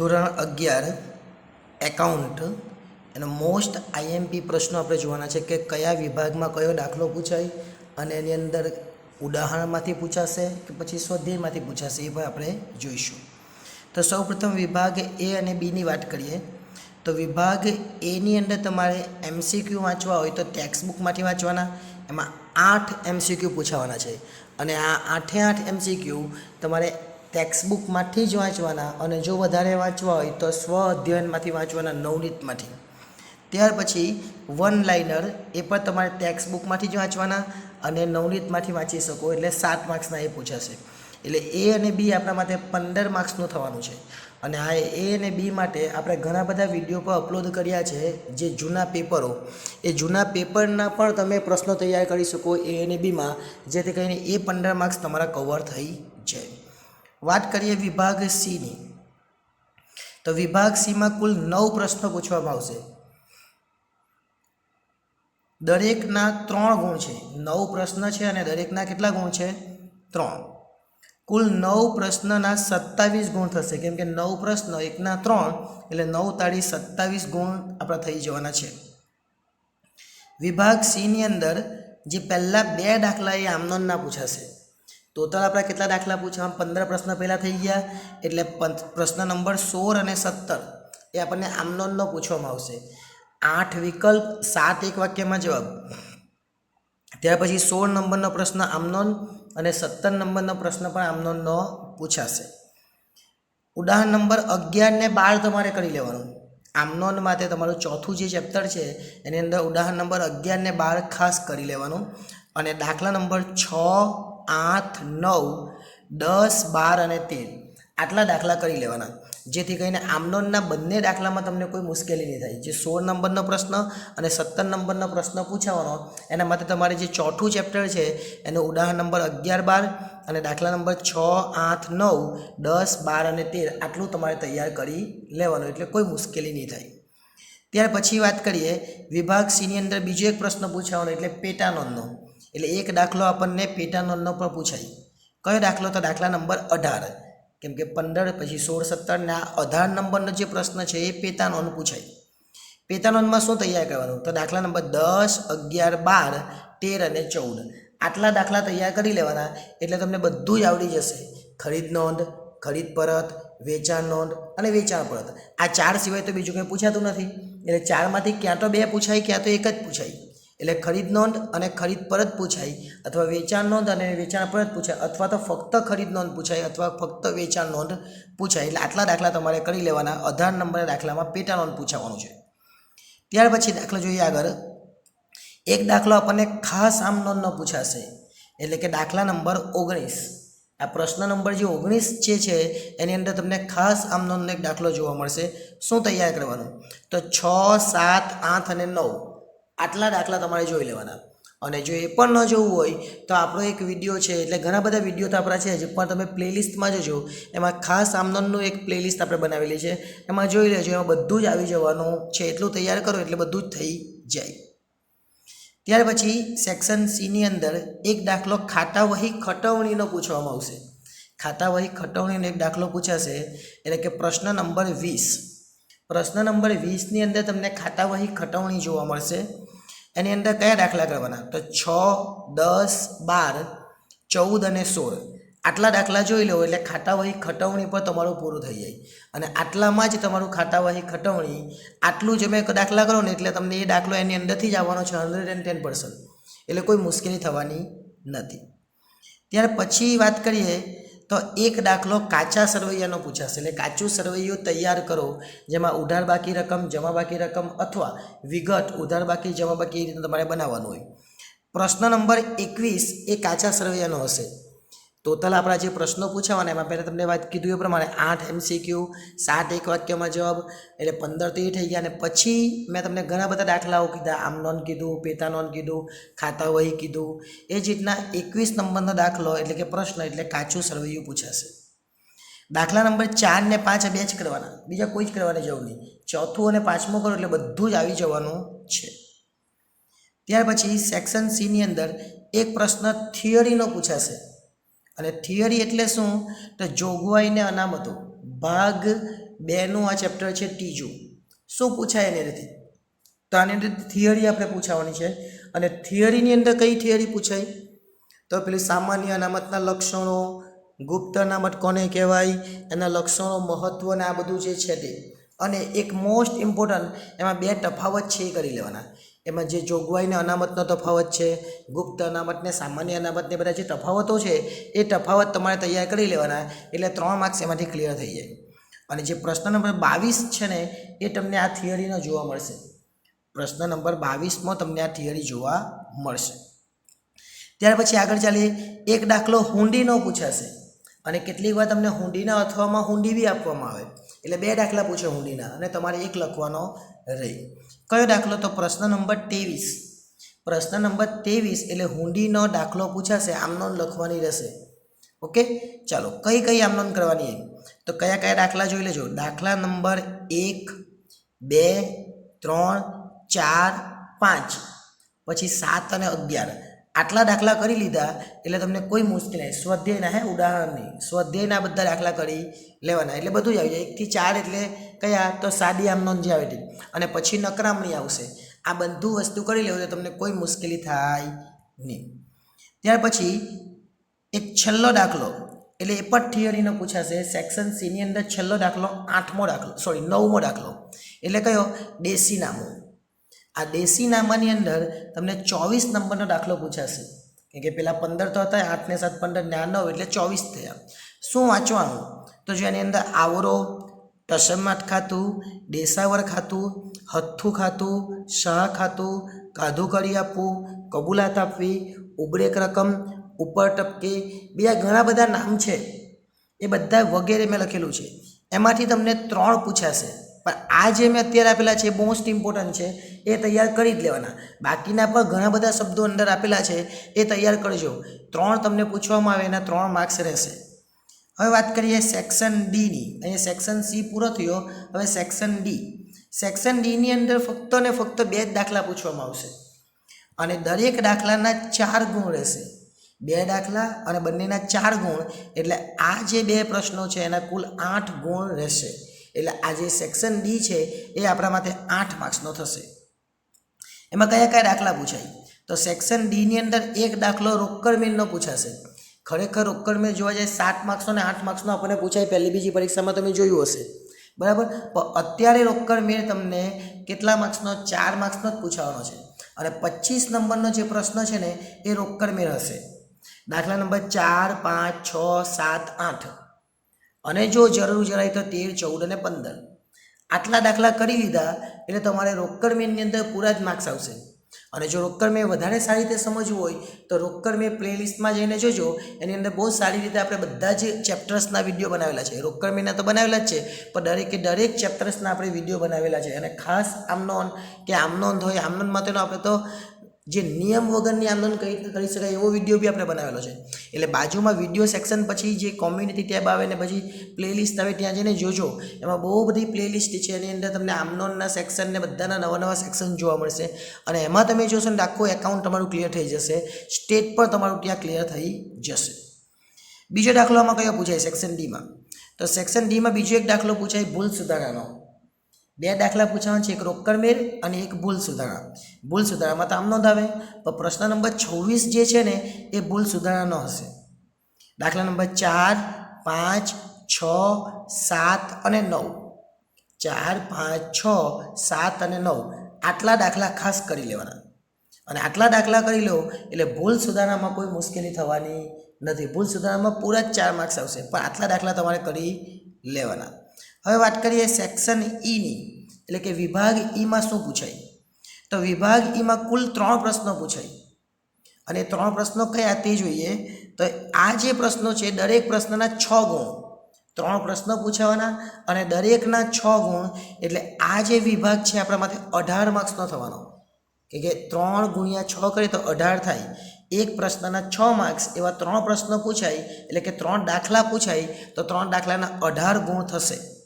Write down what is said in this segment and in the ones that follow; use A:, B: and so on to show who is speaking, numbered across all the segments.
A: ધોરણ અગિયાર એકાઉન્ટ એનો મોસ્ટ આઈએમપી પ્રશ્નો આપણે જોવાના છે કે કયા વિભાગમાં કયો દાખલો પૂછાય અને એની અંદર ઉદાહરણમાંથી પૂછાશે કે પછી સ્વાધ્યાયમાંથી પૂછાશે એ પણ આપણે જોઈશું. તો સૌપ્રથમ વિભાગ એ અને બીની વાત કરીએ, તો વિભાગ એની અંદર તમારે એમસીક્યુ વાંચવા હોય તો ટેક્સ્ટ બુકમાંથી વાંચવાના, એમાં આઠ એમસીક્યુ પૂછાવાના છે. અને આ આઠે આઠ એમસીક્યુ તમારે ટેક્સ્ટ બુકમાંથી જ વાંચવાના અને જો વધારે વાંચવા હોય તો સ્વ અધ્યયનમાંથી વાંચવાના નવનીતમાંથી. ત્યાર પછી વન લાઇનર એ પણ તમારે ટેક્સ્ટબુકમાંથી જ વાંચવાના અને નવનીતમાંથી વાંચી શકો એટલે સાત માર્ક્સના એ પૂછાશે. એટલે એ અને બી આપણા માટે પંદર માર્ક્સનું થવાનું છે. અને આ એ અને બી માટે આપણે ઘણા બધા વીડિયો પર અપલોડ કર્યા છે જે જૂના પેપરો. એ જૂના પેપરના પણ તમે પ્રશ્નો તૈયાર કરી શકો એ અને બીમાં જેથી કરીને એ પંદર માર્ક્સ તમારા કવર થઈ જાય. વાત કરીએ વિભાગ સીની. તો વિભાગ સીમાં કુલ નવ પ્રશ્નો પૂછવામાં આવશે. દરેકના ત્રણ ગુણ છે. નવ પ્રશ્ન છે અને દરેકના કેટલા ગુણ છે? ત્રણ. કુલ નવ પ્રશ્નના સત્તાવીસ ગુણ થશે. કેમ કે નવ પ્રશ્ન, એકના ત્રણ, એટલે નવ તાળી સત્તાવીસ ગુણ આપણા થઈ જવાના છે. વિભાગ સીની અંદર જે પહેલાં બે દાખલા એ આમનોનના પૂછાશે. ટોટલ આપણા કેટલા દાખલા પૂછવા પંદર પ્રશ્ન પહેલાં થઈ ગયા, એટલે પ્રશ્ન નંબર સોળ અને સત્તર એ આપણને આમનોનનો પૂછવામાં આવશે. આઠ વિકલ્પ, સાત એક વાક્યમાં જવાબ. ત્યાર પછી સોળ નંબરનો પ્રશ્ન આમનોન અને સત્તર નંબરનો પ્રશ્ન પણ આમનોનનો પૂછાશે. ઉદાહરણ નંબર અગિયાર ને બાર તમારે કરી લેવાનું. આમનોન માટે તમારું ચોથું જે ચેપ્ટર છે, એની અંદર ઉદાહરણ નંબર અગિયાર ને બાર ખાસ કરી લેવાનું. અને દાખલા નંબર છ આઠ, નવ, દસ, બાર અને તેર. આટલા દાખલા કરી લેવાના. જેથી કરીને આમનોનના બંને દાખલામાં તમને કોઈ મુશ્કેલી નહીં થાય. જે સોળ નંબરનો પ્રશ્ન અને સત્તર નંબરનો પ્રશ્ન પૂછાવાનો, એના માટે તમારે જે ચોથું ચેપ્ટર છે, એનું ઉદાહરણ નંબર અગિયાર બાર અને દાખલા નંબર છ, આઠ, નવ, દસ, બાર અને તેર, આટલું તમારે તૈયાર કરી લેવાનું, એટલે કોઈ મુશ્કેલી નહીં થાય. ત્યાર પછી વાત કરીએ વિભાગ સીની અંદર બીજો એક પ્રશ્ન પૂછાવાનો, એટલે પેટાનોનનો એટલે એક દાખલો આપણને પેટાનોનનો પણ પૂછાય. કયો દાખલો તો દાખલા નંબર અઢાર. કેમ કે પંદર પછી સોળ સત્તરના અઢાર નંબરનો જે પ્રશ્ન છે એ પેટાનોન પૂછાય. પેટાનોનમાં શું તૈયાર કરવાનું? તો દાખલા નંબર દસ, અગિયાર, બાર, તેર અને ચૌદ. આટલા દાખલા તૈયાર કરી લેવાના એટલે તમને બધું જ આવડી જશે. ખરીદ નોંધ, ખરીદ પરત, વેચાણ નોંધ અને વેચાણ પરત. આ ચાર સિવાય તો બીજું કંઈ પૂછાતું નથી. એટલે ચારમાંથી ક્યાં તો બે પૂછાય, ક્યાં તો એક જ પૂછાય. એટલે ખરીદ નોંધ અને ખરીદ પરત પૂછાય અથવા વેચાણ નોંધ અને વેચાણ પરત પૂછાય અથવા તો ફક્ત ખરીદ નોંધ પૂછાય અથવા ફક્ત વેચાણ નોંધ પૂછાય એટલે આટલા દાખલા તમારે કરી લેવાના. અઢાર નંબરના દાખલામાં પેટા નોંધ પૂછાવાનું છે. ત્યાર પછી દાખલો જોઈએ આગળ. એક દાખલો આપણને ખાસ આમ નોંધનો પૂછાશે. એટલે કે દાખલા નંબર ઓગણીસ. આ પ્રશ્ન નંબર જે ઓગણીસ જે છે, એની અંદર તમને ખાસ આમ નોંધનો એક દાખલો જોવા મળશે. શું તૈયાર કરવાનું? તો છ, સાત, આઠ અને નવ. આટલા દાખલા તમારે જોઈ લેવાના. અને જો એ પણ ન જોવું હોય, તો આપણો એક વીડિયો છે, એટલે ઘણા બધા વીડિયો તો આપણા છે જ, પણ તમે પ્લેલિસ્ટમાં જજો. એમાં ખાસ આમનોનનું એક પ્લેલિસ્ટ આપણે બનાવેલી છે. એમાં જોઈ લેજો, એમાં બધું જ આવી જવાનું છે. એટલું તૈયાર કરો, એટલે બધું જ થઈ જાય. ત્યાર પછી સેક્શન સીની અંદર એક દાખલો ખાતા વહી ખટવણીનો પૂછવામાં આવશે. ખાતા વહી ખટવણીનો એક દાખલો પૂછાશે, એટલે કે પ્રશ્ન નંબર વીસ. પ્રશ્ન નંબર વીસની અંદર તમને ખાતા વહી ખટવણી જોવા મળશે. એની અંદર કયા દાખલા કરવાના? તો છ, દસ, બાર, ચૌદ અને સોળ. આટલા દાખલા જોઈ લો, એટલે ખાતાવાહી ખટવણી પર તમારું પૂરું થઈ જાય. અને આટલામાં જ તમારું ખાતાવાહી ખટવણી, આટલું જ મેં દાખલા કરો ને, એટલે તમને એ દાખલો એની અંદરથી જ આવવાનો છે હંડ્રેડ એન્ડ ટેન પર્સન્ટ એટલે કોઈ મુશ્કેલી થવાની નથી. ત્યાર પછી વાત કરીએ તો એક દાખલો કાચા સરવૈયાનો પૂછાશે. એટલે કાચું સરવૈયું તૈયાર કરો, જેમાં ઉધાર બાકી રકમ, જમા બાકી રકમ અથવા વિગત ઉધાર બાકી, જમા બાકી એ રીતે તમારે બનાવવાનું હોય. પ્રશ્ન નંબર એકવીસ એ કાચા સરવૈયાનો હશે. ટોટલ આપણા જે પ્રશ્નો પૂછાવાના એમાં પહેલાં તમને વાત કીધું એ પ્રમાણે આઠ એમસીક્યુ સાત એક વાક્યમાં જવાબ, એટલે પંદર તો એ થઈ ગયા અને પછી મેં તમને ઘણા બધા દાખલાઓ કીધા, આમ નોન કીધું પેતા નોન કીધું, ખાતા વહી કીધું, એ જ રીતના એકવીસ નંબરનો દાખલો એટલે કે પ્રશ્ન એટલે કાચું સરવૈયું પૂછાશે. દાખલા નંબર ચાર ને પાંચ બે જ કરવાના, બીજા કોઈ જ કરવાની જરૂર નહીં. ચોથું અને પાંચમું કરો એટલે બધું જ આવી જવાનું છે. ત્યાર પછી સેક્શન સીની અંદર એક પ્રશ્ન થિયરીનો પૂછાશે. અને થિયરી એટલે શું? તો જોગવાઈને અનામતો. ભાગ બેનું આ ચેપ્ટર છે ત્રીજું. શું પૂછાય એની રીતે? તો આની અંદર થિયરી આપણે પૂછાવાની છે. અને થિયરીની અંદર કઈ થિયરી પૂછાય? તો પેલી સામાન્ય અનામતના લક્ષણો, ગુપ્ત અનામત કોને કહેવાય, એના લક્ષણો મહત્ત્વને આ બધું જે છે તે. અને એક મોસ્ટ ઇમ્પોર્ટન્ટ એમાં બે તફાવત છે એ કરી લેવાના. એમાં જે જોગવાઈને અનામતનો તફાવત છે, ગુપ્ત અનામતને, સામાન્ય અનામતને બધા જે તફાવતો છે, એ તફાવત તમારે તૈયાર કરી લેવાના. એટલે ત્રણ માર્ક્સ એમાંથી ક્લિયર થઈ જાય. અને જે પ્રશ્ન નંબર બાવીસ છે ને, એ તમને આ થિયરીનો જોવા મળશે. પ્રશ્ન નંબર બાવીસમાં તમને આ થિયરી જોવા મળશે. ત્યાર પછી આગળ ચાલીએ. એક દાખલો હુંડીનો પૂછાશે. અને કેટલીક વાર તમને હુંડીના અથવામાં હુંડી બી આપવામાં આવે. એટલે બે દાખલા પૂછે હુંડીના અને તમારે એક લખવાનો રહે. કયો દાખલો તો પ્રશ્ન નંબર ત્રેવીસ. પ્રશ્ન નંબર ત્રેવીસ એટલે હુંડીનો દાખલો પૂછાશે આમનોન લખવાની રહેશે. ઓકે? ચાલો, કઈ કઈ આમનોન કરવાની તો કયા કયા દાખલા જોઈ લેજો. દાખલા નંબર એક, બે, ત્રણ, ચાર, પાંચ. પછી સાત અને અગિયાર. આટલા દાખલા કરી લીધા એટલે તમને કોઈ મુશ્કેલી નહીં. સ્વાધ્યાયના હે, ઉદાહરણ નહીં. સ્વાધ્યાયના બધા દાખલા કરી લેવાના. એટલે બધું જ આવી જાય. એકથી ચાર એટલે કયા? તો સાદી આમ જે આવે અને પછી નકરામણી આવશે. આ બધું વસ્તુ કરી લેવું તો તમને કોઈ મુશ્કેલી થાય નહીં. ત્યાર પછી એક છેલ્લો દાખલો. એટલે એ પણ થિયરીનો પૂછાશે. સેક્શન સીની અંદર છેલ્લો દાખલો, આઠમો દાખલો. સોરી, નવમો દાખલો. એટલે કયો? દેશી નામો આ દેશી નામાની અંદર તમને ચોવીસ નંબરનો દાખલો પૂછાશે. કેમ કે પહેલાં પંદર તો હતા આઠને સાત પંદર ને નવ એટલે ચોવીસ થયા. શું વાંચવાનું? તો જો એની અંદર આવરો ટસમાટ ખાતું દેસાવર ખાતું, હથ્થું ખાતું શાહ ખાતું, કાધું કરી આપવું, કબૂલાત આપવી, ઉબરેક રકમ, ઉપર ટપકે, બીજા ઘણા બધા નામ છે. એ બધા વગેરે મેં લખેલું છે. એમાંથી તમને ત્રણ પૂછાશે. પણ આ જે મેં અત્યારે આપેલા છે મોસ્ટ ઇમ્પોર્ટન્ટ છે, એ તૈયાર કરી જ લેવાના. બાકીના પણ ઘણા બધા શબ્દો અંદર આપેલા છે, એ તૈયાર કરજો. ત્રણ તમને પૂછવામાં આવે એના ત્રણ માર્ક્સ રહેશે. હવે વાત કરીએ સેક્શન ડીની અહીંયા સેક્શન સી પૂરો થયો. હવે સેક્શન ડી સેક્શન ડીની અંદર ફક્ત ને ફક્ત બે જ દાખલા પૂછવામાં આવશે. અને દરેક દાખલાના ચાર ગુણ રહેશે. બે દાખલા અને બંનેના ચાર ગુણ. એટલે આ જે બે પ્રશ્નો છે એના કુલ આઠ ગુણ રહેશે. એટલે આ જે સેક્શન ડી છે, એ આપણા માટે આઠ માર્ક્સનો થશે. એમાં કયા કયા દાખલા પૂછાય? તો સેક્શન ડીની અંદર એક દાખલો રોકડ મેળનો પૂછાશે. ખરેખર રોકડ મેળ જોવા જાય સાત માર્ક્સનો અને આઠ માર્ક્સનો આપણને પૂછાય પહેલી બીજી પરીક્ષામાં તમે જોયું હશે. બરાબર? અત્યારે રોકડ મેળ તમને કેટલા માર્ક્સનો ચાર માર્ક્સનો જ પૂછાવાનો છે. અને પચીસ નંબરનો જે પ્રશ્ન છે ને, એ રોકડ મેળ હશે. દાખલા નંબર ચાર, પાંચ, છ, સાત, આઠ. અને જો જરૂર જરાય તો તેર, ચૌદ અને પંદર. આટલા દાખલા કરી લીધા એટલે તમારે રોકડ મેનની અંદર પૂરા જ માર્ક્સ આવશે. અને જો રોકડ મેં વધારે સારી રીતે સમજવું હોય, તો રોકડ મેં પ્લેલિસ્ટમાં જઈને જોજો. એની અંદર બહુ સારી રીતે આપણે બધા જ ચેપ્ટર્સના વીડિયો બનાવેલા છે રોકડ મેના તો બનાવેલા જ છે, પણ દરેકે દરેક ચેપ્ટર્સના આપણે વીડિયો બનાવેલા છે. અને ખાસ આમનોન કે આમનોન હોય આમનોંધ માટેનો આપણે તો જે નિયમ વગરની આંદોલન કઈ રીતે કરી શકાય એવો વીડિયો બી આપણે બનાવેલો છે. એટલે બાજુમાં વીડિયો સેક્શન પછી જે કોમ્યુનિટી ટેબ આવે ને પછી પ્લેલિસ્ટ આવે ત્યાં જઈને જોજો. એમાં બહુ બધી પ્લેલિસ્ટ છે, એની અંદર તમને આમનોનના સેક્શન ને બધાના નવા નવા સેક્શન જોવા મળશે. અને એમાં તમે જોશો ને આખું એકાઉન્ટ તમારું ક્લિયર થઈ જશે. સ્ટેટ પણ તમારું ત્યાં ક્લિયર થઈ જશે. બીજો દાખલો આમાં કયો પૂછાય? સેક્શન ડીમાં તો સેક્શન ડીમાં બીજો એક દાખલો પૂછાય ભૂલ સુધારાનો. બે દાખલા પૂછાવાના છે, એક રોકડ મેળ અને એક ભૂલ સુધારા ભૂલ સુધારામાં તો આમ નોંધાવે પણ પ્રશ્ન નંબર છવ્વીસ જે છે ને, એ ભૂલ સુધારાનો હશે. દાખલા નંબર ચાર, પાંચ, છ, સાત અને નવ. ચાર, પાંચ, છ, સાત અને નવ. આટલા દાખલા ખાસ કરી લેવાના. અને આટલા દાખલા કરી લો, એટલે ભૂલ સુધારામાં કોઈ મુશ્કેલી થવાની નથી. ભૂલ સુધારામાં પૂરા જ ચાર માર્ક્સ આવશે, પણ આટલા દાખલા તમારે કરી લેવાના. હવે વાત કરીએ સેક્શન ઈની એટલે કે વિભાગ ઈમાં શું પૂછાય? તો વિભાગ ઈમાં કુલ ત્રણ પ્રશ્નો પૂછાય. અને ત્રણ પ્રશ્નો કયા તે જોઈએ. તો આ જે પ્રશ્નો છે, દરેક પ્રશ્નના છ ગુણ. ત્રણ પ્રશ્નો પૂછાવાના અને દરેકના છ ગુણ. એટલે આ જે વિભાગ છે, આપણા માટે અઢાર માર્ક્સનો થવાનો. કે કે ત્રણ ગુણ્યા છ કરીએ તો અઢાર થાય. એક પ્રશ્નના છ માર્ક્સ એવા ત્રણ પ્રશ્નો પૂછાય. એટલે કે ત્રણ દાખલા પૂછાય, તો ત્રણ દાખલાના અઢાર ગુણ થશે.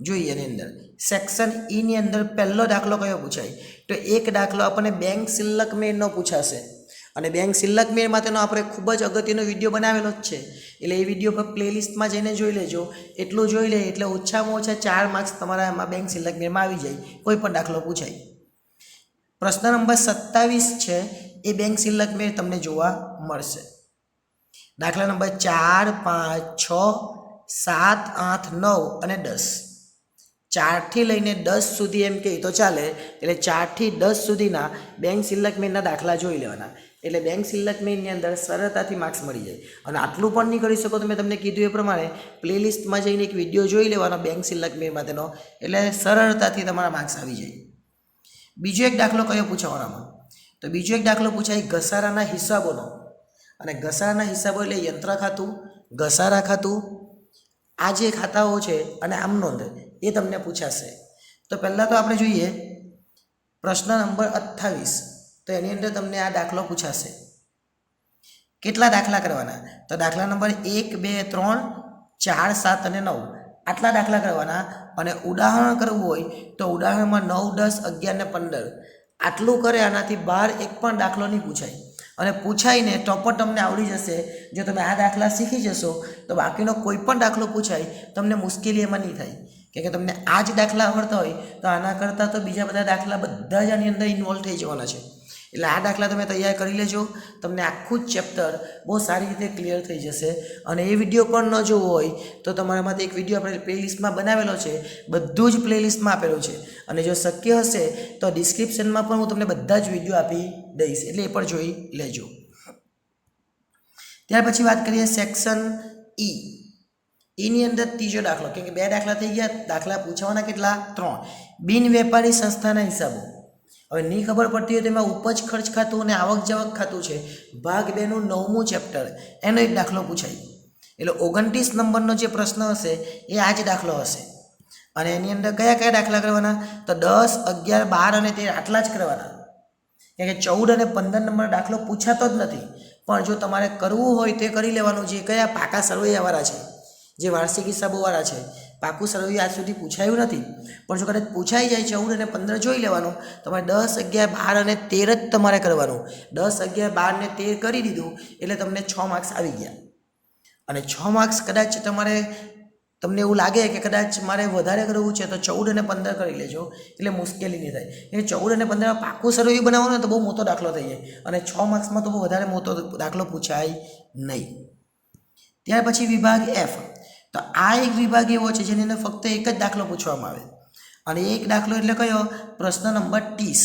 A: જોઈએ એની અંદર. સેક્શન ઈની અંદર પહેલો દાખલો કયો પૂછાય? તો એક દાખલો આપણને બેંક સિલ્લક મેળનો પૂછાશે. અને બેંક સિલ્લક મેળ માટેનો આપણે ખૂબ જ અગત્યનો વીડિયો બનાવેલો જ છે. એટલે એ વીડિયો પર પ્લેલિસ્ટમાં જઈને જોઈ લેજો. એટલું જોઈ લે એટલે ઓછામાં ઓછા ચાર માર્ક્સ તમારા એમાં બેંક સિલ્લક મેળમાં આવી જાય. કોઈ પણ દાખલો પૂછાય. પ્રશ્ન નંબર સત્તાવીસ છે. એ બેંક સિલ્લક મેળ તમને જોવા મળશે. દાખલા નંબર ચાર, પાંચ, છ, સાત, આઠ, નવ અને દસ. ચારથી લઈને દસ સુધી એમ કહે તો ચાલે, એટલે ચારથી દસ સુધીના બેંક સિલ્લક મેનના દાખલા જોઈ લેવાના. એટલે બેંક સિલ્લક મેનની અંદર સરળતાથી માર્ક્સ મળી જાય. અને આટલું પણ નહીં કરી શકો તો મેં તમને કીધું એ પ્રમાણે પ્લેલિસ્ટમાં જઈને એક વીડિયો જોઈ લેવાનો બેંક સિલ્લક મેળ માટેનો, એટલે સરળતાથી તમારા માર્ક્સ આવી જાય. બીજો એક દાખલો કયો પૂછાવાનામાં? તો બીજો એક દાખલો પૂછાય ઘસારાના હિસાબોનો. અને ઘસારાના હિસાબો એટલે યંત્ર ખાતું, ઘસારા ખાતું, આ જે ખાતાઓ છે અને આમ નોંધ એ તમને પૂછાશે. તો પહેલાં તો આપણે જોઈએ, પ્રશ્ન નંબર અઠ્ઠાવીસ. તો એની અંદર તમને આ દાખલો પૂછાશે. કેટલા દાખલા કરવાના? તો દાખલા નંબર એક, બે, ત્રણ, ચાર, સાત અને નવ. આટલા દાખલા કરવાના અને ઉદાહરણ કરવું હોય તો ઉદાહરણમાં નવ, દસ, અગિયાર ને પંદર. આટલું કરે આનાથી બહાર એક પણ દાખલો નહીં પૂછાય. અને પૂછાઈને તો પણ તમને આવડી જશે. જો તમે આ દાખલા શીખી જશો, તો બાકીનો કોઈ પણ દાખલો પૂછાય, તમને મુશ્કેલી એમાં નહીં થાય. કે તમને આ જ દાખલા આવડતા હોય, તો આના કરતાં તો બીજા બધા દાખલા બધા જ આની અંદર ઇન્વોલ્વ થઈ જવાના છે. એટલે આ દાખલા તમે તૈયાર કરી લેજો, તમને આખું જ ચેપ્ટર બહુ સારી રીતે ક્લિયર થઈ જશે. અને એ વીડિયો પણ ન જોવો હોય, તો તમારામાંથી એક વીડિયો આપણે પ્લેલિસ્ટમાં બનાવેલો છે, બધું જ પ્લેલિસ્ટમાં આપેલું છે. અને જો શક્ય હશે, તો ડિસ્ક્રિપ્શનમાં પણ હું તમને બધા જ વીડિયો આપી દઈશ, એટલે એ પણ જોઈ લેજો. ત્યાર પછી વાત કરીએ સેક્શન ઈ ઈની અંદર ત્રીજો દાખલો, કેમ કે બે દાખલા થઈ ગયા, દાખલા પૂછવાના કેટલા? ત્રણ. બિન વેપારી સંસ્થાના હિસાબો. હવે નહીં ખબર પડતી હોય તો એમાં ઉપજ ખર્ચ ખાતું અને આવક જાવક ખાતું છે. ભાગ બેનું નવમું ચેપ્ટર. એનો એક દાખલો પૂછાય. એટલે ઓગણત્રીસ નંબરનો જે પ્રશ્ન હશે, એ આ જ દાખલો હશે. અને એની અંદર કયા કયા દાખલા કરવાના? તો દસ, અગિયાર, બાર અને તેર આટલા જ કરવાના. કારણ કે ચૌદ અને પંદર નંબરનો દાખલો પૂછાતો જ નથી. પણ જો તમારે કરવું હોય તે કરી લેવાનું જે કયા? પાકા સરવૈયાવાળા છે. જે વાર્ષિક હિસાબોવાળા છે. પાકું સર્વે આજ સુધી પૂછાયું નથી. પણ જો કદાચ પૂછાઈ જાય ચૌદ અને પંદર જોઈ લેવાનું, તમારે દસ અગિયાર બાર અને તેર જ તમારે કરવાનું. દસ અગિયાર બાર ને તેર કરી દીધું એટલે તમને છ માર્ક્સ આવી ગયા. અને છ માર્ક્સ કદાચ તમારે, તમને એવું લાગે કે કદાચ મારે વધારે કરવું છે તો ચૌદ અને પંદર કરી લેજો. એટલે મુશ્કેલી નહીં થાય. એ ચૌદ અને પંદરમાં પાકું સર્વે બનાવવાનું તો બહુ મોટો દાખલો થઈ જાય. અને છ માર્ક્સમાં તો બહુ વધારે મોટો દાખલો પૂછાય નહીં. ત્યાર પછી વિભાગ એફ તો આ એક વિભાગ એવો છે જેની અંદર ફક્ત એક જ દાખલો પૂછવામાં આવે. અને એક દાખલો એટલે કયો? પ્રશ્ન નંબર ત્રીસ.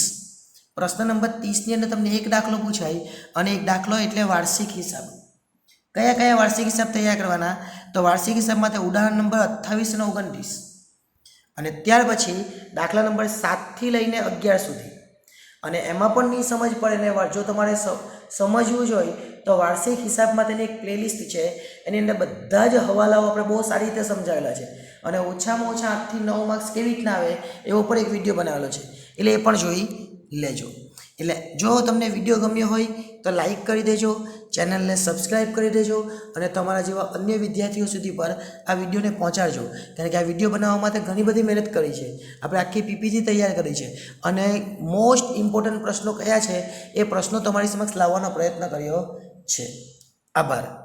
A: પ્રશ્ન નંબર ત્રીસની અંદર તમને એક દાખલો પૂછાય અને એક દાખલો એટલે વાર્ષિક હિસાબ. કયા કયા વાર્ષિક હિસાબ તૈયાર કરવાના? તો વાર્ષિક હિસાબમાં તે ઉદાહરણ નંબર અઠ્ઠાવીસ અને ઓગણત્રીસ. અને ત્યાર પછી દાખલા નંબર સાતથી લઈને અગિયાર સુધી. અને એમાં પણ નહીં સમજ પડે ને જો તમારે સમજવું જ હોય તો વાર્ષિક હિસાબમાં તેની એક પ્લેલિસ્ટ છે. એની અંદર બધા જ હવાલાઓ આપણે બહુ સારી રીતે સમજાવેલા છે. અને ઓછામાં ઓછા આઠથી નવ માર્ક્સ કેવી રીતના આવે એવો પણ એક વીડિયો બનાવેલો છે. એટલે એ પણ જોઈ લેજો. એટલે જો તમને વીડિયો ગમ્યો હોય તો લાઈક કરી દેજો. ચેનલને સબસ્ક્રાઈબ કરી દેજો અને તમારા જેવા અન્ય વિદ્યાર્થીઓ સુધી પર આ વિડીયોને પહોંચાડજો. કારણ કે આ વીડિયો બનાવવા માટે ઘણી બધી મહેનત કરી છે. આપણે આખી પીપીજી તૈયાર કરી છે. અને મોસ્ટ ઇમ્પોર્ટન્ટ પ્રશ્નો કયા છે એ પ્રશ્નો તમારી સમક્ષ લાવવાનો પ્રયત્ન કર્યો છે. આભાર.